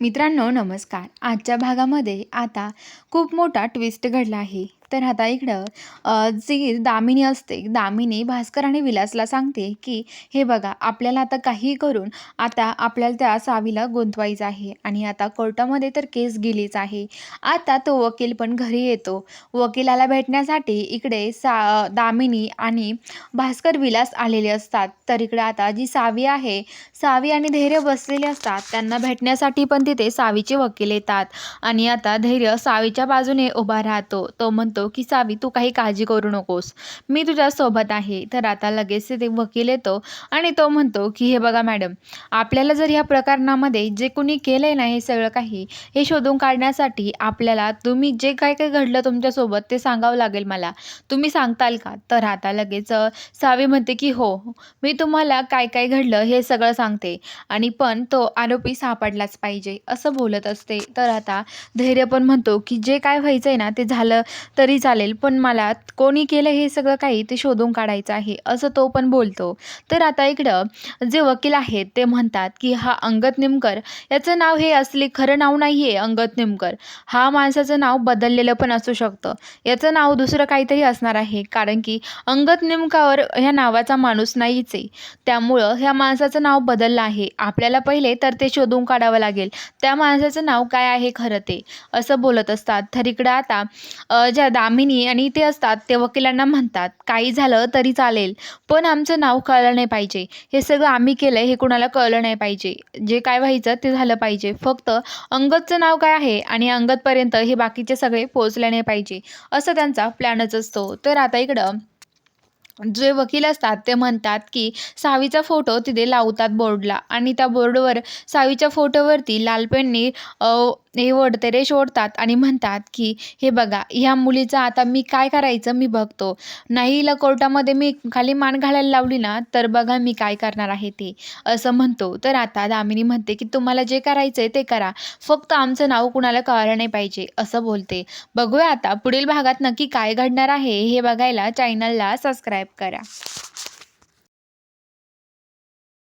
मित्रांनो नमस्कार. आजच्या भागामध्ये आता खूप मोठा ट्विस्ट घडला आहे. तर आता इकडं. जी दामिनी असते दामिनी भास्कर आणि विलासला सांगते की हे बघा आपल्याला आता काही करून आता आपल्याला त्या सावीला गुंतवायचं आहे आणि आता कोर्टामध्ये तर केस गेलीच आहे. आता तो वकील पण घरी येतो. वकिलाला भेटण्यासाठी इकडे सा दामिनी आणि भास्कर विलास आलेले असतात. तर इकडे आता जी सावी आहे सावी आणि धैर्य बसलेले असतात. त्यांना भेटण्यासाठी पण तिथे सावीचे वकील येतात. आणि आता धैर्य सावीच्या बाजूने उभा राहतो. तो म्हणतो की सावी तू काही काळजी करू नकोस. मी तुझ्या सोबत आहे. तर आता लगेच ते वकील येतो आणि तो म्हणतो की हे बघा मॅडम आपल्याला जर ह्या प्रकरणामध्ये जे कोणी केलंय ना हे सगळं काही हे शोधून काढण्यासाठी आपल्याला तुम्ही जे काय काय घडलं तुमच्यासोबत ते सांगावं लागेल मला. तुम्ही सांगताल का? तर आता लगेच सावी म्हणते की हो मी तुम्हाला काय काय घडलं हे सगळं सांगते. आणि पण तो आरोपी सापडलाच पाहिजे असं बोलत असते. तर आता धैर्य पण म्हणतो की जे काय व्हायचं आहे ना ते झालं तर तरी चालेल पण मला कोणी केलं हे सगळं काही ते शोधून काढायचं आहे असं तो पण बोलतो. तर आता इकडं जे वकील आहेत ते म्हणतात की हा अंगत निमकर याचं नाव हे असले खरं नाव नाही आहे अंगत निमकर. हा माणसाचं नाव बदललेलं पण असू शकतं. याचं नाव दुसरं काहीतरी असणार आहे कारण की अंगत निमकावर ह्या नावाचा माणूस नाहीच आहे. त्यामुळं ह्या माणसाचं नाव बदललं आहे. आपल्याला पहिले तर ते शोधून काढावं लागेल. त्या माणसाचं नाव काय आहे खरं ते? असं बोलत असतात. तर इकडं आता ज्या दामिनी आणि ते असतात ते वकिलांना म्हणतात काही झालं तरी चालेल पण आमचं नाव कळलं नाही पाहिजे. हे सगळं आम्ही केलं हे कुणाला कळलं नाही पाहिजे. जे काय व्हायचं ते झालं पाहिजे. फक्त अंगदचं नाव काय आहे आणि अंगदपर्यंत हे बाकीचे सगळे पोचले नाही पाहिजे. असं त्यांचा प्लॅनच असतो. तर आता इकडं जे वकील असतात ते म्हणतात की सावीचा फोटो तिथे लावतात बोर्डला आणि त्या बोर्डवर सावीच्या फोटोवरती लाल हे ओढते रेश ओढतात आणि म्हणतात की हे बघा ह्या मुलीचं आता मी काय करायचं मी बघतो. नाही हिला कोर्टामध्ये मी खाली मान घालायला लावली ना तर बघा मी काय करणार आहे ते. असं म्हणतो. तर आता दामिनी म्हणते की तुम्हाला जे करायचं आहे ते करा. फक्त आमचं नाव कुणाला कळलं नाही पाहिजे असं बोलते. बघूया आता पुढील भागात नक्की काय घडणार आहे हे बघायला चॅनलला सबस्क्राईब करा.